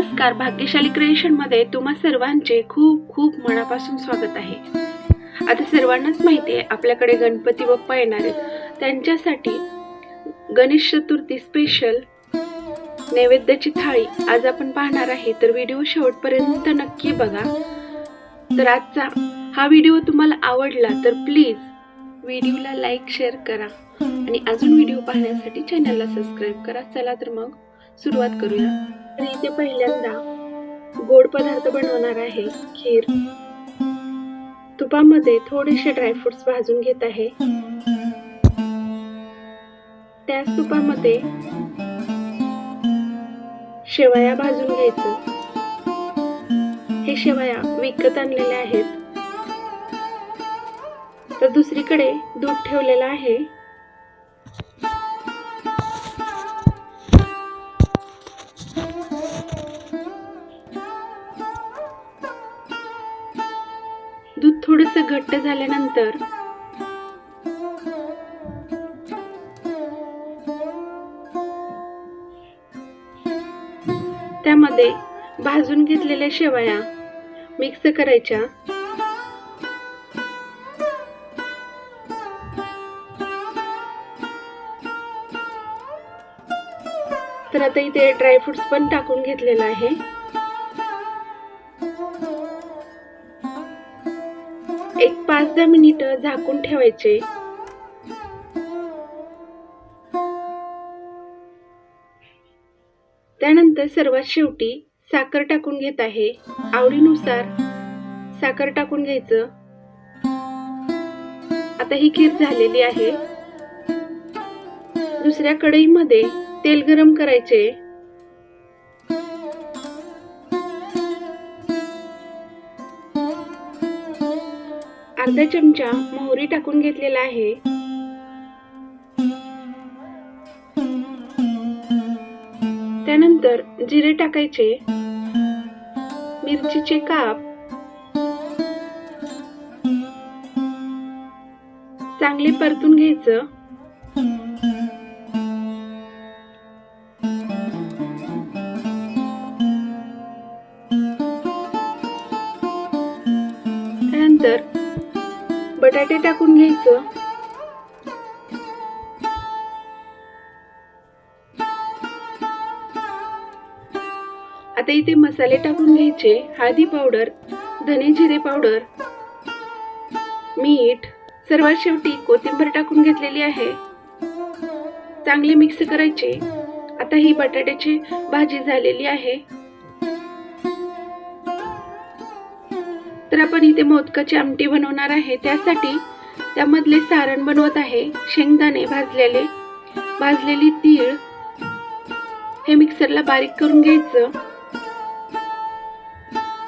नमस्कार भाग्यशाली क्रिएशनमध्ये तुम्हा सर्वांचे खूप खूप मनापासून स्वागत आहे. आता सर्वांनाच माहिती आहे आपल्याकडे गणपती बाप्पा येणार आहेत. त्यांच्यासाठी गणेश चतुर्थी स्पेशल नैवेद्याची थाळी आज आपण पाहणार आहे. तर व्हिडिओ शेवटपर्यंत नक्की बघा. तर आजचा हा व्हिडिओ तुम्हाला आवडला तर प्लीज व्हिडिओला लाईक शेअर करा. आणि अजून व्हिडिओ पाहण्यासाठी चॅनलला सबस्क्राईब करा. चला तर मग सुरुवात करूया. तर इथे पहिल्यांदा गोड पदार्थ बनवणार आहे खीर. तुपामध्ये थोडेसे ड्रायफ्रुट्स भाजून घेत आहे. त्याच तुपामध्ये शेवया भाजून घ्यायचं. हे शेवया विकत आणलेल्या आहेत. तर दुसरीकडे दूध ठेवलेलं आहे. थोडस घट्ट झाल्यानंतर त्यामध्ये भाजून घेतलेल्या शेवया मिक्स करायच्या. तर आता इथे ड्रायफ्रुट्स पण टाकून घेतलेलं आहे. एक पाच दहा मिनिट झाकून ठेवायचे. त्यानंतर सर्वात शेवटी साखर टाकून घेत आहे. आवडीनुसार साखर टाकून घ्यायचं. आता ही खीर झालेली आहे. दुसऱ्या कढईमध्ये तेल गरम करायचे. अर्धा चमचा मोहरी टाकून घेतलेला आहे. त्यानंतर जिरे टाकायचे. मिरचीचे काप. चांगले परतून घ्यायचं. त्यानंतर बटाटे टाकून घ्यायचं. आता इथे मसाले टाकून घ्यायचे. हळदी पावडर धने जिरे पावडर मीठ सर्वात शेवटी कोथिंबीर टाकून घेतलेली आहे. चांगले मिक्स करायचे. आता ही बटाट्याची भाजी झालेली आहे. तर आपण इथे मोदकाची आमटी बनवणार आहे. त्यासाठी त्यामधले सारण बनवत आहे. शेंगदाणे भाजलेले. भाजलेली तीळ हे मिक्सरला बारीक करून घ्यायचं.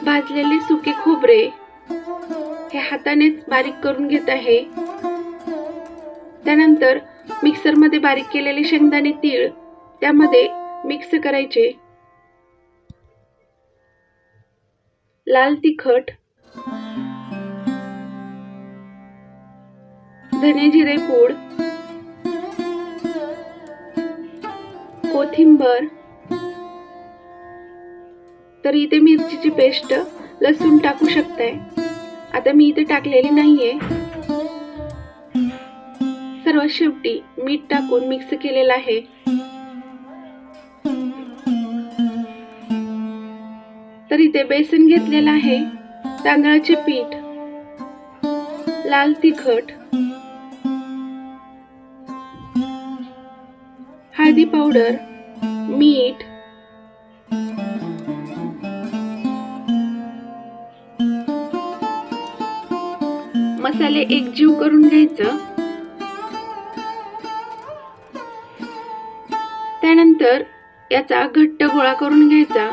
भाजलेले सुके खोबरे हे हातानेच बारीक करून घेत आहे. त्यानंतर मिक्सरमध्ये बारीक केलेले शेंगदाणे तीळ त्यामध्ये मिक्स करायचे. लाल तिखट धने जिरे पूड कोथिंबर तर इथे मिरचीची पेस्ट लसूण टाकू शकताय. आता मी इथे टाकलेली नाहीये. सर्वात शेवटी मीठ टाकून मिक्स केलेलं आहे. तर इथे बेसन घेतलेलं आहे. तांदळाचे पीठ लाल तिखट हळदी पावडर मीठ. मसाले एकजीव करून घ्यायचं. त्यानंतर याचा घट्ट गोळा करून घ्यायचा.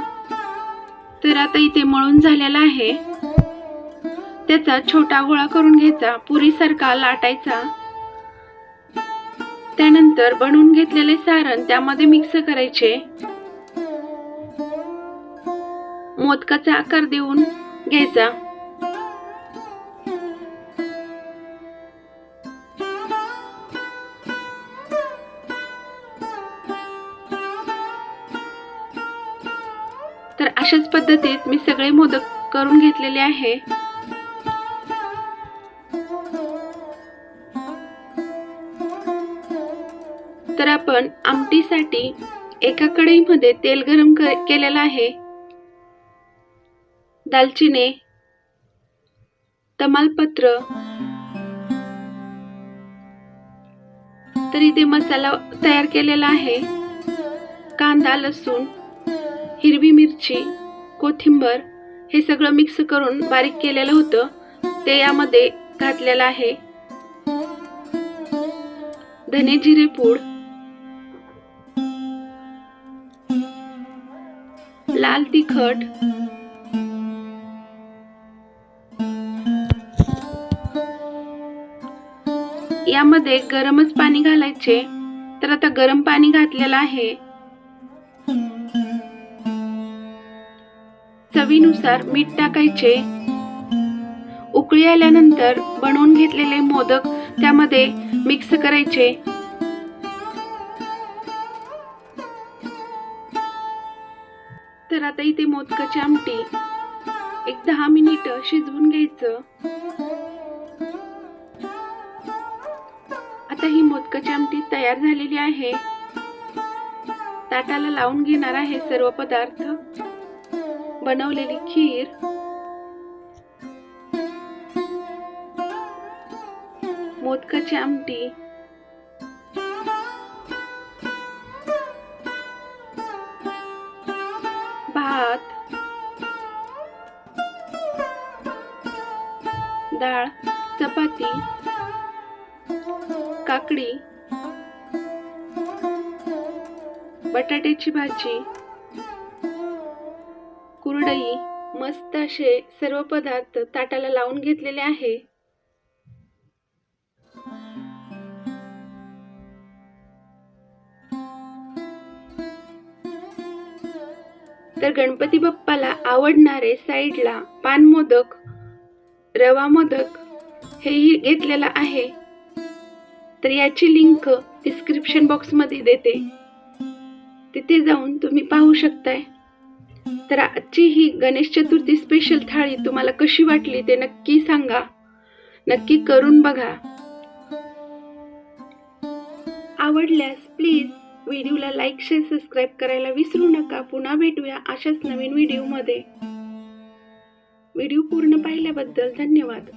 तर आता इथे मळून झालेला आहे. त्याचा छोटा गोळा करून घ्यायचा. पुरीसारखा लाटायचा. त्यानंतर बनवून घेतलेले सारण त्यामध्ये मिक्स करायचे. मोदकाचा आकार देऊन घ्यायचा. तर अशाच पद्धतीत मी सगळे मोदक करून घेतलेले आहे. आपण आमटीसाठी एका कढईमध्ये तेल गरम केलेलं आहे. दालचिनी तमालपत्र तर इथे मसाला तयार केलेला आहे. कांदा लसूण हिरवी मिरची कोथिंबर हे सगळं मिक्स करून बारीक केलेलं होतं. ते यामध्ये घातलेलं आहे. धने जिरे पूड लाल तिखट. यामध्ये गरमच पाणी घालायचे. तर आता गरम पाणी घातलेलं आहे. चवीनुसार मीठ टाकायचे. उकळी आल्यानंतर बनवून घेतलेले मोदक त्यामध्ये मिक्स करायचे. तर आता इथे मोदकाची आमटी. एक दहा मिनिट शिजवून घ्यायचं. आता ही मोदकाची आमटी तयार झालेली आहे. ताटाला लावून घेणार आहे सर्व पदार्थ. बनवलेली खीर. मोदकाची आमटी. भात डाळ चपाती काकडी बटाट्याची भाजी कुरडई मस्त असे सर्व पदार्थ ताटाला लावून घेतलेले आहे. तर गणपती बाप्पाला आवडणारे साईडला पान मोदक रवा मोदक हेही घेतलेलं आहे. तर याची लिंक डिस्क्रिप्शन बॉक्समध्ये देते. तिथे जाऊन तुम्ही पाहू शकताय. तर आजची ही गणेश चतुर्थी स्पेशल थाळी तुम्हाला कशी वाटली ते नक्की सांगा. नक्की करून बघा. आवडल्यास प्लीज व्हिडिओला लाईक शेअर सबस्क्राईब करायला विसरू नका. पुन्हा भेटूया अशाच नवीन व्हिडिओमध्ये. व्हिडिओ पूर्ण पाहिल्याबद्दल धन्यवाद.